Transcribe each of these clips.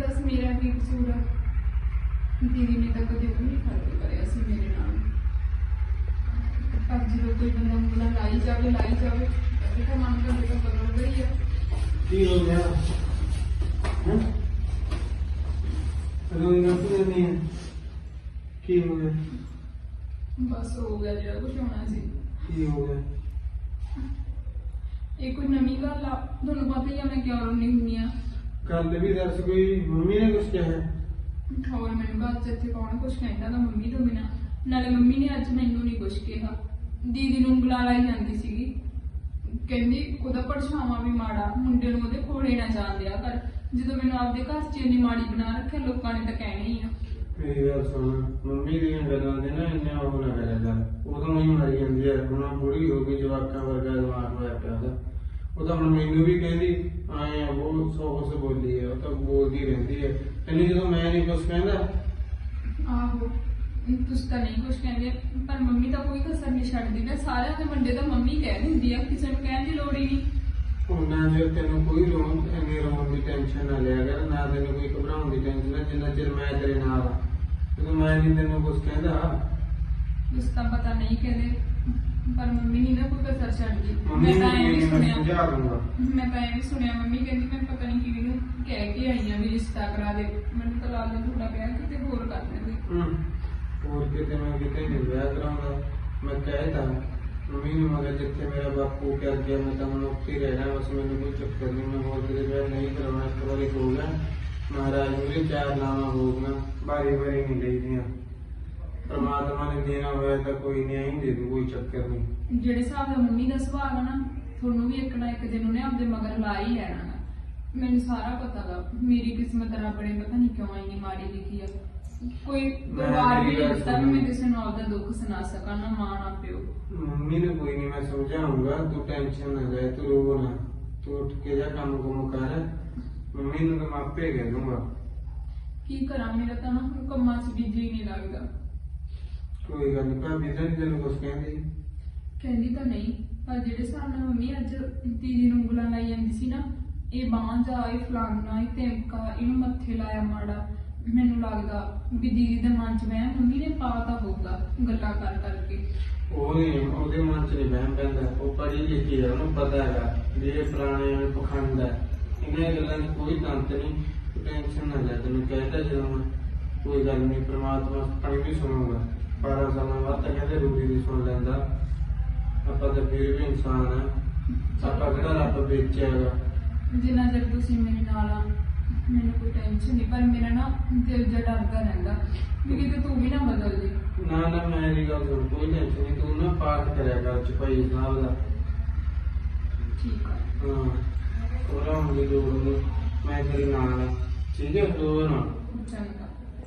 ਦੱਸ ਮੇਰਾ ਕੀ ਕਸੂਰ ਆ ਦੀਦੀ ਨੇ ਤਾਂ ਕਦੇ ਵੀ ਨਹੀਂ ਫ਼ਰਕ ਕਰਿਆ ਸੀ ਮੇਰੇ ਨਾਲ ਪਰ ਜਦੋਂ ਕੋਈ ਬੰਦਾ ਉਂਗਲਾਂ ਲਾਈ ਜਾਵੇ ਲਾਈ ਜਾਵੇ ਇਹ ਤਾਂ ਮਨ ਦਾ ਤਾਂ ਬਦਲਦਾ ਹੀ ਆ ਕੀ ਹੋ ਗਿਆ ਹਾਂ ਰੋਈ ਨਾ ਤੂੰ ਨਹੀਂ ਹੈ ਕੀ ਹੋ ਗਿਆ ਬਸ ਹੋ ਗਿਆ ਜਿਹੜਾ ਕੁਝ ਹੋਣਾ ਸੀ ਕੀ ਹੋ ਗਿਆ ਇਹ ਕੋਈ ਨਵੀਂ ਗੱਲ ਆ ਤੁਹਾਨੂੰ ਪਤਾ ਹੀ ਆ ਮੈਂ ਕਿਉਂ ਰੋਣੀ ਹੁੰਦੀ ਆ ਕੱਲ ਵੀ ਦੱਸ ਕੋਈ ਮੰਮੀ ਨੇ ਕੁਝ ਕਿਹਾ? ਹੋਰ ਮੈਨੂੰ ਬਾਅਦ ਚ ਇੱਥੇ ਕੌਣ ਕੁਛ ਕਹਿੰਦਾ ਤਾਂ ਮੰਮੀ ਤੋਂ ਬਿਨਾ। ਨਾਲੇ ਮੰਮੀ ਨੇ ਅੱਜ ਮੈਨੂੰ ਨਹੀਂ ਕੁਛ ਕਿਹਾ। ਦੀਦੀ ਨੂੰ ਉਂਗਲਾਂ ਲਾਈ ਜਾਂਦੀ ਸੀਗੀ। ਕਹਿੰਦੀ ਉਹਦਾ ਪਰਛਾਵਾਂ ਵੀ ਮਾੜਾ ਮੁੰਡੇ ਨੂੰ ਉਹਦੇ ਕੋਲੇ ਨਾ ਜਾਣ ਦਿਆ ਕਰ। ਜਦੋਂ ਮੈਨੂੰ ਆਪਦੇ ਘਰ 'ਚ ਇੰਨੀ ਮਾੜੀ ਬਣਾ ਰੱਖਿਆ ਲੋਕਾਂ ਨੇ ਤਾਂ ਕਹਿਣਾ ਹੀ ਆ। ਮੇਰੀ ਗੱਲ ਸੁਣ ਮੰਮੀ ਦੀਆਂ ਗੱਲਾਂ ਦੇ ਨਾ ਇੰਨਾ ਉਹ ਨਾ ਕਰਿਆ ਕਰ ਉਦੋਂ ਹੀ ਮਾਰੀ ਜਾਂਦੀ ਹੈ ਹੁਣ ਆਹ ਬੁੜੀ ਹੋ ਗਈ ਜਵਾਕਾਂ ਵਰਗਾ ਦਿਮਾਗ ਹੋਇਆ ਪਿਆ ਉਹਦਾ। ਉਹ ਤਾਂ ਹੁਣ ਮੈਨੂੰ ਵੀ ਕਹਿੰਦੀ ਆਏ ਆ ਉਹ ਸੌ ਕੁਛ ਬੋਲੀ ਹੈ ਉਹ ਤਾਂ ਬੋਲਦੀ ਰਹਿੰਦੀ ਹੈ ਕਹਿੰਦੀ ਜਦੋਂ ਮੈਂ ਨਹੀਂ ਕੁਛ ਕਹਿੰਦਾ ਆਹੋ ਤੁਸੀਂ ਤਾਂ ਨਹੀਂ ਕੁਛ ਕਹਿੰਦੇ। ਪਰ ਮੰਮੀ ਤਾਂ ਕੋਈ ਕਸਰ ਨਹੀਂ ਛੱਡਦੀ ਨਾ। ਸਾਰਿਆਂ ਦੇ ਵੱਡੇ ਤਾਂ ਮੰਮੀ ਕਹਿ ਦਿੰਦੀ ਆ ਕਿਸੇ ਨੂੰ ਕਹਿਣ ਦੀ ਲੋੜ ਹੀ ਨਹੀਂ। ਉਹਨਾਂ ਜੇ ਤੈਨੂੰ ਕੋਈ ਰੋਣ ਐਵੇਂ ਰੋਣ ਦੀ ਟੈਨਸ਼ਨ ਨਾ ਲਿਆ ਕਰ ਨਾ ਤੈਨੂੰ ਕੋਈ ਘਬਰਾਉਣ ਦੀ ਟੈਨਸ਼ਨ ਨਾ ਜਿੰਨਾ ਚਿਰ ਮੈਂ ਤੇਰੇ ਨਾਲ ਆ। ਜਦੋਂ ਮੈਂ ਨਹੀਂ ਤੈਨੂੰ ਕੁਝ ਕਹਿੰਦਾ ਤਾਂ ਪਤਾ ਨਹੀਂ ਕਹਿੰਦੇ ਪਰ ਮੰਮੀ ਨਹੀਂ ਨਾ ਕੋਈ ਕਸਰ ਛੱਡਦੀ। ਮੰਮੀ ਮੈਂ ਤਾਂ ਐਂ ਵੀ ਸੁਣਿਆ। ਸਮਝਾ ਦੂੰਗਾ ਮੈਂ ਤਾਂ ਇਹ ਵੀ ਸੁਣਿਆ ਮੰਮੀ ਕਹਿੰਦੀ ਮੈਂ ਪਤਾ ਨਹੀਂ ਕਿਹਨੂੰ ਕਹਿ ਕੇ ਆਈ ਆ ਵੀ ਰਿਸ਼ਤਾ ਕਰਾ ਦੇ। ਮੈਨੂੰ ਤਾਂ ਲੱਗਦਾ ਤੁਹਾਡਾ ਵਿਆਹ ਕਿਤੇ ਹੋਰ ਕਰ ਹੂੰ। ਹੋਰ ਕਿਤੇ ਮੈਂ ਕਿਤੇ ਨਹੀਂ ਵਿਆਹ ਕਰਾਉਂਦਾ। ਮੈਂ ਕਹਿਤਾ ਮੰਮੀ ਨੂੰ ਮਗਰ ਜਿੱਥੇ ਮੇਰਾ ਬਾਪੂ ਕਰ ਗਿਆ ਮੈਂ ਤਾਂ ਹੁਣ ਉੱਥੇ ਹੀ ਰਹਿਣਾ ਬਸ ਮੈਨੂੰ ਕੋਈ ਚੱਕਰ ਨਹੀਂ ਮੈਂ ਹੋਰ ਕਿਤੇ ਵਿਆਹ ਨਹੀਂ ਕਰਾਉਣਾ। ਇੱਕ ਵਾਰੀ ਹੋ ਗਿਆ। ਮਹਾਰਾਜ ਮੇਰੇ ਚਾਰ ਨਾਮਾਂ ਹੋਗੀਆਂ ਬਾਰੀ ਬਾਰੀ ਨਹੀਂ ਲਈਦੀਆਂ ਪਰਮਾਤਮਾ ਨੇ ਦੇਣਾ ਹੋਇਆ ਤਾਂ ਕੋਈ ਨਹੀਂ ਆਈ ਦੇ ਦੂ ਕੋਈ ਚੱਕਰ ਨਹੀਂ। ਜਿਹੜੇ ਹਿਸਾਬ ਦਾ ਮੰਮੀ ਦਾ ਸੁਭਾਅ ਆ ਨਾ ਤੁਹਾਨੂੰ ਵੀ ਇੱਕ ਨਾ ਇੱਕ ਦਿਨ ਉਹਨੇ ਆਪਦੇ ਮਗਰ ਲਾ ਹੀ ਲੈਣਾ ਗਾ। ਮੈਨੂੰ ਸਾਰਾ ਪਤਾ ਗਾ ਮੇਰੀ ਕਿਸਮਤ ਰੱਬ ਨੇ ਪਤਾ ਨਹੀਂ ਕਿਉਂ ਇੰਨੀ ਮਾੜੀ ਲਿਖੀ ਆ। ਕੋਈ ਪਰਿਵਾਰ ਵੀ ਗੱਲ ਦਿੱਤਾ ਵੀ ਮੈਂ। ਕਿਸੇ ਨੂੰ ਆਪਦਾ ਦੁੱਖ ਸੁਣਾ ਸਕਾਂ ਨਾ ਮਾਂ ਨਾ ਪਿਓ। ਮੰਮੀ ਨੂੰ ਕੋਈ ਨਹੀਂ ਮੈਂ ਸਮਝਾਉਂਗਾ ਤੂੰ ਟੈਨਸ਼ਨ ਨਾ ਲੈ ਤੂੰ ਰੋ ਨਾ। ਤੂੰ ਉੱਠ ਕੇ ਜਾ ਕੰਮ ਕੁਮ ਕਰ। ਮੰਮੀ ਨੂੰ ਤਾਂ ਮੈਂ ਆਪੇ ਕਹਿ ਦੂੰਗਾ ਕੀ ਕਰਾਂ ਮੇਰਾ ਤਾਂ ਨਾ ਹੁਣ ਕੰਮਾਂ 'ਚ ਬਿਜ਼ੀ ਨਹੀਂ ਲੱਗਦਾ। ਕੋਈ ਗੱਲ ਨਹੀਂ ਭਾਬੀ ਤਾਂ ਨੀ ਤੈਨੂੰ ਕੁਝ ਕਹਿੰਦੀ ਕਹਿੰਦੀ ਤਾਂ ਨਹੀਂ ਪਰ ਜਿਹੜੇ ਹਿਸਾਬ ਨਾਲ ਮੰਮੀ ਅੱਜ ਦੀਦੀ ਨੂੰ ਉਂਗਲਾਂ ਲਾਈ ਜਾਂਦੀ ਸੀ ਨਾ ਇਹ ਬਾਂਹ ਜਾ ਇਹ ਫਲਾਨਾ ਇਹ ਤਿਮਕਾ ਇਹਨੂੰ ਮੱਥੇ ਲਾਇਆ ਮਾੜਾ। ਮੈਨੂੰ ਲੱਗਦਾ ਵੀ ਦੀਦੀ ਦੇ ਮਨ 'ਚ ਮੈਂ ਮੰਮੀ ਨੇ ਪਾਤਾ ਹੋਊਗਾ ਗੱਲਾਂ ਕਰ ਕਰਕੇ। ਉਹ ਨਹੀਂ ਉਹਦੇ ਮਨ 'ਚ ਨਹੀਂ ਵਹਿਮ ਪੈਂਦਾ। ਉਹ ਪੜ੍ਹੀ ਲਿਖੀ ਹੈ ਉਹਨੂੰ ਪਤਾ ਹੈਗਾ ਵੀ ਇਹ ਫਲਾਣੇ ਐਵੇਂ ਪਖੰਡ ਹੈ ਇਹਨਾਂ ਗੱਲਾਂ 'ਚ ਕੋਈ ਤੰਤ ਨਹੀਂ ਟੈਨਸ਼ਨ ਨਾ ਲੈ ਤੈਨੂੰ ਕਹਿਤਾ ਜਦੋਂ ਮੈਂ। ਕੋਈ ਗੱਲ ਨਹੀਂ ਪ੍ਰਮਾਤਮਾ ਆਪਣੀ ਵੀ ਸੁਣੂਗਾ 12 ਸਾਲਾਂ ਬਾਅਦ ਤਾਂ ਕਹਿੰਦੇ ਰੂੜੀ ਦੀ ਸੁਣ ਲੈਂਦਾ। ਆਪਾਂ ਤਾਂ ਫਿਰ ਵੀ ਇਨਸਾਨ ਆ। ਆਪਾਂ ਕਿਹੜਾ ਰੱਬ ਵੇਚਿਆ ਹੈਗਾ? ਜਿੰਨਾ ਚਿਰ ਤੁਸੀਂ ਮੇਰੇ ਨਾਲ ਆ ਮੈਨੂੰ ਕੋਈ ਟੈਨਸ਼ਨ ਨਹੀਂ ਪਰ ਮੇਰਾ ਨਾ ਦਿਲ ਜਿਹਾ ਡਰਦਾ ਰਹਿੰਦਾ ਵੀ ਕਿਤੇ ਤੂੰ ਵੀ ਨਾ ਬਦਲ ਜੇ। ਨਾ ਨਾ ਮੈਂ ਇਹ ਗੱਲ ਸੁਣ ਕੋਈ ਟੈਨਸ਼ਨ ਨਹੀਂ ਤੂੰ ਨਾ ਪਾਠ ਕਰਿਆ ਕਰ ਚੁਪਈ ਸਾਹਿਬ ਦਾ। ਠੀਕ ਆ। ਹਾਂ ਉਹਦਾ ਹੁਣ ਦੀ ਮੈਂ ਤੇਰੇ ਨਾਲ ਆ। ਠੀਕ ਹੈ ਤੂੰ ਨਾ ਚੰਗਾ।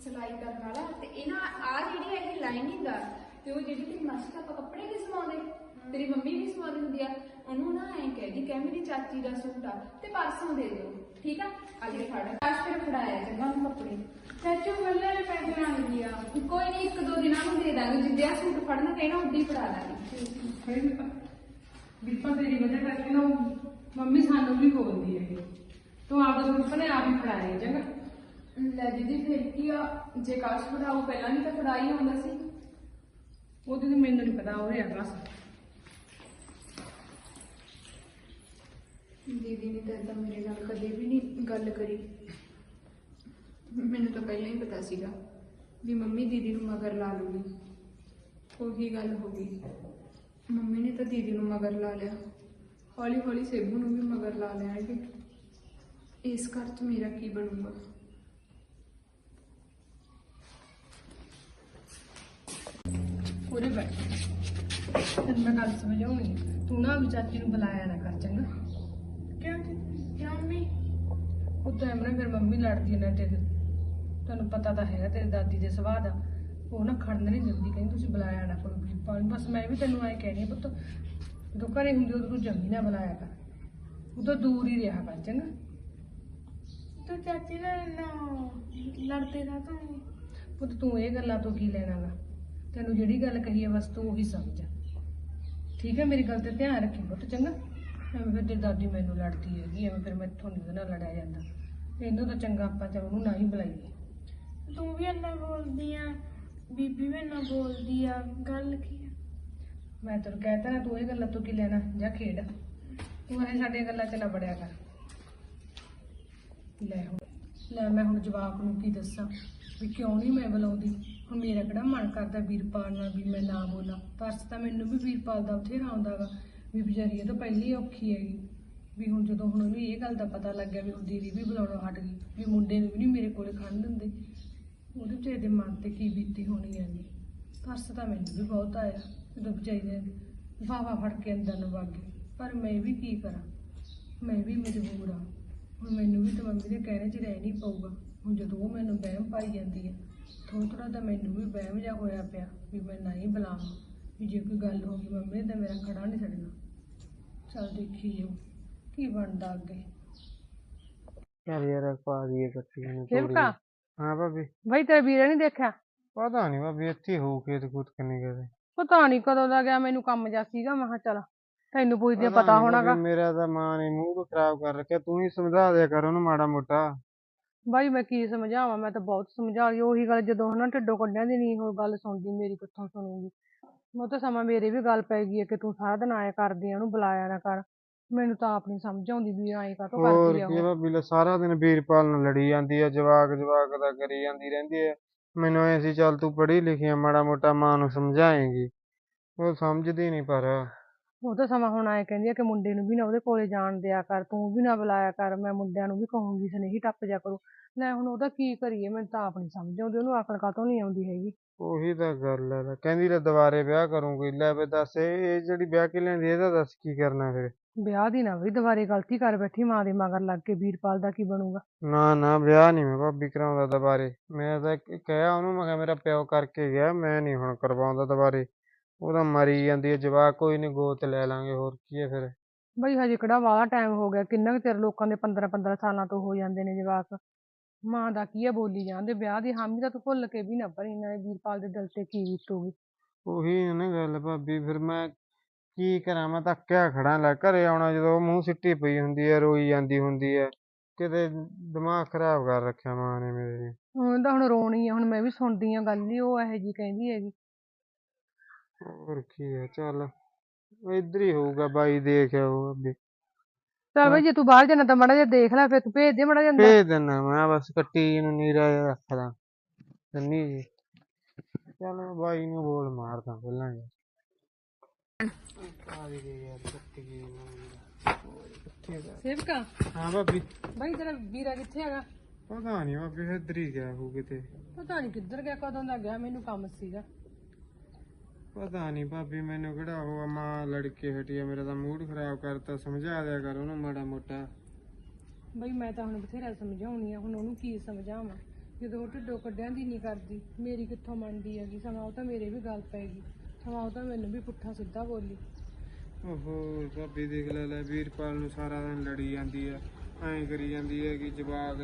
ਸਿਲਾਈ ਕਰਨ ਵਾਲਾ ਤੇ ਇਹ ਆ ਜਿਹੜੀ ਹੈ ਲਾਈਨਿੰਗ ਆ ਤੇ ਉਹ ਜਿਹੜੀ ਤੇਰੀ ਮਾਸੀ ਆਪਾਂ ਕੱਪੜੇ ਨਹੀਂ ਸਵਾਉਂਦੇ, ਤੇਰੀ ਮੰਮੀ ਵੀ ਸਵਾਉਂਦੀ ਹੁੰਦੀ ਆ, ਉਹਨੂੰ ਨਾ ਐਂ ਕਹਿਦੀ ਕਹਿ ਮੇਰੀ ਚਾਚੀ ਦਾ ਸੂਟ ਆ ਤੇ ਪਰਸੋਂ ਦੇ ਦਿਓ, ਠੀਕ ਆ? ਅੱਗੇ ਫੜ ਕਾਸ਼ ਫਿਰ ਫੜਾਇਆ ਚੰਗਾ ਉਹਨੂੰ ਕੱਪੜੇ। ਚਾਚੂ ਵੱਲੇ ਨੇ ਪੈਸੇ ਲਾਉਣੀ ਆ। ਕੋਈ ਨਹੀਂ, ਇੱਕ ਦੋ ਦਿਨਾਂ ਨੂੰ ਦੇ ਦਾਂਗੇ, ਜਿੱਦੇ ਆ ਸੂਟ ਫੜਨਾ ਕਹਿਣਾ ਉਦੋਂ ਹੀ ਫੜਾ ਦਾਂਗੇ। ਬਿਲਕੁਲ ਤੇਰੀ ਵਜ੍ਹਾ ਕਰਕੇ ਨਾ ਮੰਮੀ ਸਾਨੂੰ ਵੀ ਬੋਲਦੀ ਹੈ ਤੂੰ ਆਪਦਾ ਸੂਟ ਨੇ ਆਪ ਹੀ ਫੜਾਇਆ ਚੰਗਾ। ਲੈ ਦੀਦੀ ਫਿਰ ਕੀ ਆ? ਜੇ ਕਾਸ਼ ਫੜਾਉ ਪਹਿਲਾਂ ਨਹੀਂ ਤਾਂ ਫੜਾਈ ਹੁੰਦਾ ਸੀ। ਉਹਦੇ ਤੇ ਮੈਨੂੰ ਨਹੀਂ ਪਤਾ ਉਹ ਹੈ ਬਸ। ਦੀਦੀ ਨੇ ਤਾਂ ਏਦਾਂ ਮੇਰੇ ਨਾਲ ਕਦੇ ਵੀ ਨਹੀਂ ਗੱਲ ਕਰੀ। ਮੈਨੂੰ ਤਾਂ ਪਹਿਲਾਂ ਹੀ ਪਤਾ ਸੀਗਾ ਵੀ ਮੰਮੀ ਦੀਦੀ ਨੂੰ ਮਗਰ ਲਾ ਲੂਗੀ। ਉਹੀ ਗੱਲ ਹੋ ਗਈ। ਮੰਮੀ ਨੇ ਤਾਂ ਦੀਦੀ ਨੂੰ ਮਗਰ ਲਾ ਲਿਆ। ਹੌਲੀ ਹੌਲੀ ਸੇਬੂ ਨੂੰ ਵੀ ਮਗਰ ਲਾ ਲਿਆਣਗੇ ਇਸ ਘਰ 'ਚ ਮੇਰਾ ਕੀ ਬਣੂਗਾ? ਉਹਦੇ ਬੈਠ। ਤੈਨੂੰ ਮੈਂ ਗੱਲ ਸਮਝਾਉਣੀ। ਤੂੰ ਨਾ ਵੀ ਚਾਚੀ ਨੂੰ ਬੁਲਾਇਆ ਨਾ ਕਰ ਚੰਗਾ? ਕਿਉਂ ਕਿਉਂ ਮੰਮੀ? ਉਹ ਤਾਂ ਐਵੇਂ ਨਾ ਫਿਰ ਮੰਮੀ ਲੜਦੀ ਨਾ ਤੇਰੇ ਤੁਹਾਨੂੰ ਪਤਾ ਤਾਂ ਹੈਗਾ ਤੇਰੀ ਦਾਦੀ ਦੇ ਸੁਭਾਅ ਦਾ। ਉਹ ਨਾ ਖੜਨ ਨਹੀਂ ਦਿੰਦੀ ਕਹਿੰਦੀ ਤੁਸੀਂ ਬੁਲਾਇਆ ਨਾ ਕਰੋ ਵੀਰਪਾਲ ਨੂੰ ਬਸ ਮੈਂ ਵੀ ਤੈਨੂੰ ਐਂ ਕਹਿਣੀ ਪੁੱਤ ਜਦੋਂ ਘਰੇ ਹੁੰਦੀ ਉਦੋਂ ਤੂੰ ਜੰਮੀ ਨਾ ਬੁਲਾਇਆ ਕਰ। ਉਦੋਂ ਦੂਰ ਹੀ ਰਿਹਾ ਕਰ ਚੰਗਾ? ਤੂੰ ਚਾਚੀ ਨਾਲ ਨਾ ਲੜਦੇ ਨਾ ਤੂੰ ਪੁੱਤ ਤੂੰ ਇਹ ਗੱਲਾਂ ਤੋਂ ਕੀ ਲੈਣਾਗਾ? ਤੈਨੂੰ ਜਿਹੜੀ ਗੱਲ ਕਹੀ ਹੈ ਬਸ ਤੂੰ ਉਹੀ ਸਮਝ। ਠੀਕ ਹੈ ਮੇਰੀ ਗੱਲ ਤੇ ਧਿਆਨ ਰੱਖੀ ਪੁੱਤ ਚੰਗਾ? ਐਵੇਂ ਫਿਰ ਤੇਰੀ ਦਾਦੀ ਮੈਨੂੰ ਲੜਦੀ ਹੈਗੀ ਐਵੇਂ ਫਿਰ ਮੈਂ ਤੁਹਾਨੂੰ ਉਹਦੇ ਨਾਲ ਲੜਿਆ ਜਾਂਦਾ। ਇਹਨੂੰ ਤਾਂ ਚੰਗਾ ਆਪਾਂ ਚੱਲ ਉਹਨੂੰ ਨਾ ਹੀ ਬੁਲਾਈਏ। ਤੂੰ ਵੀ ਇੰਨਾ ਬੋਲਦੀ ਆ ਬੀਬੀ ਵੀ ਇੰਨਾ ਬੋਲਦੀ ਆ ਗੱਲ ਕੀ ਆ? ਮੈਂ ਤੈਨੂੰ ਕਹਿਤਾ ਨਾ ਤੂੰ ਇਹ ਗੱਲਾਂ ਤੋਂ ਕੀ ਲੈਣਾ ਜਾਂ ਖੇਡ। ਤੂੰ ਇਹ ਸਾਡੀਆਂ ਗੱਲਾਂ 'ਚ ਨਾ ਬੜਿਆ ਕਰ। ਲੈ ਹੁਣ ਲੈ ਮੈਂ ਹੁਣ ਜਵਾਬ ਨੂੰ ਕੀ ਦੱਸਾਂ ਵੀ ਕਿਉਂ ਨਹੀਂ ਮੈਂ ਬੁਲਾਉਂਦੀ? ਹੁਣ ਮੇਰਾ ਕਿਹੜਾ ਮਨ ਕਰਦਾ ਵੀਰਪਾਲ ਨਾਲ ਵੀ ਮੈਂ ਨਾ ਬੋਲਾਂ। ਤਰਸ ਤਾਂ ਮੈਨੂੰ ਵੀ ਵੀਰਪਾਲ ਦਾ ਬਥੇਰਾ ਆਉਂਦਾਗਾ। ਵੀ ਵਿਚਾਰੀ ਇਹ ਤਾਂ ਪਹਿਲੀ ਔਖੀ ਹੈਗੀ। ਵੀ ਹੁਣ ਜਦੋਂ ਹੁਣ ਉਹਨੂੰ ਇਹ ਗੱਲ ਦਾ ਪਤਾ ਲੱਗ ਗਿਆ ਵੀ ਹੁਣ ਦੀਦੀ ਵੀ ਬੁਲਾਉਣੋਂ ਹਟ ਗਈ, ਵੀ ਮੁੰਡੇ ਨੂੰ ਵੀ ਨਹੀਂ ਮੇਰੇ ਕੋਲੇ ਖੜਨ ਦਿੰਦੇ। ਉਹਦੇ ਵਿਚਾਰੇ ਦੇ ਮਨ ਤੇ ਕੀ ਬੀਤੀ ਹੋਣੀ ਹੈ ਜੀ। ਤਰਸ ਤਾਂ ਮੈਨੂੰ ਵੀ ਬਹੁਤ ਆਇਆ, ਜਦੋਂ ਵਿਚਾਰੀ ਦੇ ਵਾਵਾ ਫੜ ਕੇ ਅੰਦਰ ਨੂੰ ਵਗ ਗਈ। ਪਰ ਮੈਂ ਵੀ ਕੀ ਕਰਾਂ? ਮੈਂ ਵੀ ਮਜਬੂਰ ਆ। ਹੁਣ ਮੈਨੂੰ ਵੀ ਤਾਂ ਮੰਮੀ ਦੇ ਕਹਿਣੇ 'ਚ ਰਹਿ ਨਹੀਂ ਪਊਗਾ। ਹੁਣ ਜਦੋਂ ਉਹ ਮੈਨੂੰ ਵਹਿਮ ਪਾਈ ਜਾਂਦੀ ਹੈ ਥੋੜ੍ਹਾ ਥੋੜ੍ਹਾ ਤਾਂ ਮੈਨੂੰ ਵੀ ਵਹਿਮ ਜਿਹਾ ਹੋਇਆ ਪਿਆ ਵੀ ਮੈਂ ਨਹੀਂ ਬੁਲਾਵਾਂ ਵੀ ਜੇ ਕੋਈ ਗੱਲ ਹੋ ਗਈ ਮੰਮੀ ਨੇ ਤਾਂ ਮੇਰਾ ਖੜਾ ਨਹੀਂ ਛੱਡਣਾ। ਚੱਲ ਦੇਖੀ ਜਾਓ ਕੀ ਬਣਦਾ ਅੱਗੇ। ਚੱਲ ਯਾਰ ਪਾ ਦਈਏ ਕੱਟੀਆਂ ਨੂੰ ਸੇਵਕਾ? ਹਾਂ ਭਾਬੀ। ਬਈ ਤੇਰੇ ਵੀਰੇ ਨਹੀਂ ਦੇਖਿਆ? ਪਤਾ ਨਹੀਂ ਭਾਬੀ ਇੱਥੇ ਹੋ ਖੇਤ ਖੂਤ ਕਿੰਨੇ ਗਏ ਪਤਾ ਨਹੀਂ ਕਦੋਂ ਦਾ ਗਿਆ ਮੈਨੂੰ ਕੰਮ ਜਾ ਸੀਗਾ ਮੈਂ ਕਿਹਾ ਚੱਲ ਤੈਨੂੰ ਪੁੱਛਦੇ ਪਤਾ ਹੋਣਾਗਾ। ਮੇਰਾ ਤਾਂ ਮਾਂ ਨੇ ਮੂੰਹ ਖਰਾਬ ਕਰ ਰੱਖਿਆ ਤੂੰ ਹੀ ਸਮਝਾ ਦਿਆ ਕਰ ਉਹਨੂੰ ਮਾੜਾ ਮੋਟਾ। ਬਾਈ ਮੈਂ ਕੀ ਸਮਝਾਵਾਂ ਮੈਂ ਤਾਂ ਬਹੁਤ ਸਮਝਾ ਰਹੀ ਉਹੀ ਗੱਲ ਜਦੋਂ ਹਨਾ ਢਿੱਡੋਂ ਕੱਢਿਆਂ ਦੀ ਨਹੀਂ ਉਹ ਗੱਲ ਸੁਣਦੀ ਮੇਰੀ ਕਿੱਥੋਂ ਸੁਣੂਗੀ? ਉਹ ਤਾਂ ਸਮਾਂ ਮੇਰੇ ਵੀ ਗੱਲ ਪੈ ਗਈ ਹੈ ਕਿ ਤੂੰ ਸਾਰਾ ਦਿਨ ਆਇਆ ਕਰਦੀ ਆ ਉਹਨੂੰ ਬੁਲਾਇਆ ਨਾ ਕਰ। ਮੈਨੂੰ ਤਾਂ ਆਪ ਨੀ ਸਮਝ ਆਉਂਦੀ ਵੀ ਐਂ ਕਾਹਤੋਂ ਹੋਰ ਕਰਦੀ ਆ ਕੀ ਉਹ। ਭਾਬੀ ਲੈ ਸਾਰਾ ਦਿਨ ਵੀਰਪਾਲ ਨਾਲ ਲੜੀ ਜਾਂਦੀ ਆ ਜਵਾਕ ਜਵਾਕ ਦਾ ਕਰੀ ਜਾਂਦੀ ਰਹਿੰਦੀ ਆ। ਮੈਨੂੰ ਐ ਸੀ ਚੱਲ ਤੂੰ ਪੜ੍ਹੀ ਲਿਖੀ ਆ ਮਾੜਾ ਮੋਟਾ ਮਾਂ ਨੂੰ ਸਮਝਾਏਂਗੀ। ਉਹ ਸਮਝਦੀ ਨਹੀਂ ਪਰ ਉਹ ਤਾਂ ਸਮਾਂ ਹੁਣ ਆਏ ਕਹਿੰਦੀ ਆ ਕਿ ਮੁੰਡੇ ਨੂੰ ਵੀ ਨਾ ਉਹਦੇ ਕੋਲੇ ਜਾਣ ਦਿਆ ਕਰ ਤੂੰ ਵੀ ਨਾ ਬੁਲਾਇਆ ਕਰ ਮੈਂ ਮੁੰਡਿਆਂ ਨੂੰ ਵੀ ਕਹੂੰਗੀ ਸਨੇਹੀ ਟੱਪ ਜਾ ਕਰੋ। ਲੈ ਹੁਣ ਉਹਦਾ ਕੀ ਕਰੀਏ ਮੈਨੂੰ ਤਾਂ ਆਪ ਨੀ ਸਮਝ ਆਉਂਦੀ ਉਹਨੂੰ ਅਕਲ ਕਾਹਤੋਂ ਨਹੀਂ ਆਉਂਦੀ ਹੈਗੀ। ਉਹੀ ਤਾਂ ਗੱਲ ਹੈ ਲੈ ਕਹਿੰਦੀ ਲੈ ਦੁਬਾਰੇ ਵਿਆਹ ਕਰੂੰਗੀ ਲੈ ਵੇ ਦੱਸ ਇਹ ਇਹ ਜਿਹੜੀ ਵਿਆਹ ਕੇ ਲੈਂਦੀ ਇਹਦਾ ਦੱਸ ਕੀ ਕਰਨਾ ਫਿਰ? ਵਿਆਹ ਦੀ ਨਾ ਬਈ ਦੁਬਾਰੇ ਗਲਤੀ ਕਰ ਬੈਠੀ ਮਾਂ ਦੇ ਮਗਰ ਲੱਗ ਕੇ ਵੀਰਪਾਲ ਦਾ ਕੀ ਬਣੂਗਾ? ਨਾ ਨਾ ਵਿਆਹ ਨਹੀਂ ਮੈਂ ਭਾਬੀ ਕਰਾਉਂਦਾ ਦੁਬਾਰੇ। ਮੈਂ ਤਾਂ ਕ- ਕਿਹਾ ਉਹਨੂੰ ਮੈਂ ਕਿਹਾ ਮੇਰਾ ਪਿਓ ਕਰਕੇ ਗਿਆ ਮੈਂ ਨਹੀਂ ਹੁਣ ਕਰਵਾਉਂਦਾ ਦੁਬਾਰੇ। ਉਹ ਤਾਂ ਮਰੀ ਜਾਂਦੀ ਹੈ ਜਵਾਕ ਕੋਈ ਨਹੀਂ ਗੋਤ ਲੈ ਲਾਂਗੇ ਹੋਰ ਕੀ ਹੈ ਫਿਰ। ਬਈ ਹਜੇ ਕਿਹੜਾ ਵਾਲਾ ਟਾਈਮ ਹੋ ਗਿਆ ਕਿੰਨਾ ਕੁ ਚਿਰ ਲੋਕਾਂ ਦੇ 15 15 ਸਾਲਾਂ ਤੋਂ ਹੋ ਜਾਂਦੇ ਨੇ ਜਵਾਕ। ਮਾਂ ਦਾ ਕੀ ਆ ਬੋਲੀ ਜਾਂਦੇ ਵਿਆਹ ਦੀ ਹਾਮੀ ਤਾਂ ਤੂੰ ਭੁੱਲ ਕੇ ਵੀ ਨਾ ਭਰੀ ਨਾਲੇ ਵੀਰਪਾਲ ਦੇ ਦਿਲ ਤੇ ਕੀ ਬੀਤੂਗੀ। ਉਹੀ ਹੈ ਨਾ ਗੱਲ ਭਾਬੀ ਫਿਰ ਮੈਂ ਕੀ ਕਰਾਂ ਮੈਂ ਤਾਂ ਅੱਕਿਆ ਖੜਾ ਲੈ ਘਰੇ ਆਉਣਾ ਜਦੋਂ ਉਹ ਮੂੰਹ ਸਿੱਟੀ ਪਈ ਹੁੰਦੀ ਹੈ ਰੋਈ ਜਾਂਦੀ ਹੁੰਦੀ ਹੈ ਕਿਤੇ ਦਿਮਾਗ ਖਰਾਬ ਕਰ ਰੱਖਿਆ ਮਾਂ ਨੇ ਮੇਰੇ। ਨੇ ਹੁਣ ਤਾਂ ਹੁਣ ਰੋਣੀ ਆ ਹੁਣ ਮੈਂ ਵੀ ਸੁਣਦੀ ਆ ਗੱਲ ਹੀ ਉਹ ਇਹੋ ਜੀ ਕਹਿੰਦੀ ਹੈਗੀ। ਹੋਰ ਕੀ ਹੈ ਚੱਲ ਇੱਧਰ ਹੀ ਹੋਊਗਾ ਬਾਈ ਦੇਖ ਆਓ ਅੱਗੇ। ਚੱਲ ਬਈ ਜੇ ਤੂੰ ਬਾਹਰ ਜਾਣਾ ਤਾਂ ਮਾੜਾ ਜਿਹਾ ਦੇਖ ਲੈ ਫਿਰ ਤੂੰ ਭੇਜ ਦੇ ਮਾੜਾ ਜਿਹਾ ਅੰਦਰ। ਭੇਜ ਦਿੰਦਾ ਮੈਂ ਬਸ ਕੱਟੀ ਨੂੰ ਨੀਰਾ ਜਿਹਾ ਰੱਖਦਾ ਸੰਨੀ ਜੀ। ਚੱਲ ਮੈਂ ਬਾਈ ਨੂੰ ਬੋਲ ਮਾਰਦਾ ਪਹਿਲਾਂ ਯਾਰ ਆ ਵੀ ਗਈ ਯਾਰ ਕੱਟੀ ਗਈ ਕਿੱਥੇ ਦਾ ਸੇਵਕਾ? ਹਾਂ ਭਾਬੀ। ਬਈ ਤੇਰਾ ਵੀਰਾ ਕਿੱਥੇ ਹੈਗਾ? ਪਤਾ ਨਹੀਂ ਭਾਬੀ ਇੱਧਰ ਹੀ ਗਿਆ ਹੋ ਕਿਤੇ। ਪਤਾ ਨਹੀਂ ਕਿੱਧਰ ਗਿਆ ਕਦੋਂ ਦਾ ਗਿਆ ਮੈਨੂੰ ਕੰਮ ਸੀਗਾ। ਪਤਾ ਨਹੀਂ ਭਾਬੀ ਮੈਨੂੰ ਕਿਹੜਾ ਉਹ ਮਾਂ ਲੜਕੇ ਹਟੀ ਆ ਮੇਰਾ ਤਾਂ ਮੂਡ ਖਰਾਬ ਕਰਤਾ ਸਮਝਾ ਦਿਆ ਕਰ ਉਹਨੂੰ ਮਾੜਾ ਮੋਟਾ। ਬਈ ਮੈਂ ਤਾਂ ਹੁਣ ਬਥੇਰਾ ਸਮਝਾਉਣੀ ਆ ਹੁਣ ਉਹਨੂੰ ਕੀ ਸਮਝਾਵਾਂ? ਜਦੋਂ ਉਹ ਢਿੱਡੋਂ ਕੱਢਿਆਂ ਦੀ ਨਹੀਂ ਕਰਦੀ ਮੇਰੀ ਕਿੱਥੋਂ ਮੰਨਦੀ ਹੈਗੀ? ਸਮਾਂ ਉਹ ਤਾਂ ਮੇਰੇ ਵੀ ਗੱਲ ਪੈ ਗਈ। ਸਮਾਂ ਉਹ ਤਾਂ ਮੈਨੂੰ ਵੀ ਪੁੱਠਾ ਸਿੱਧਾ ਬੋਲੀ। ਓਹੋ ਭਾਬੀ ਦੇਖ ਲੈ ਲੈ ਵੀਰਪਾਲ ਨੂੰ ਸਾਰਾ ਦਿਨ ਲੜੀ ਜਾਂਦੀ ਆ ਐਂ ਕਰੀ ਜਾਂਦੀ ਹੈ ਕਿ ਜਵਾਕ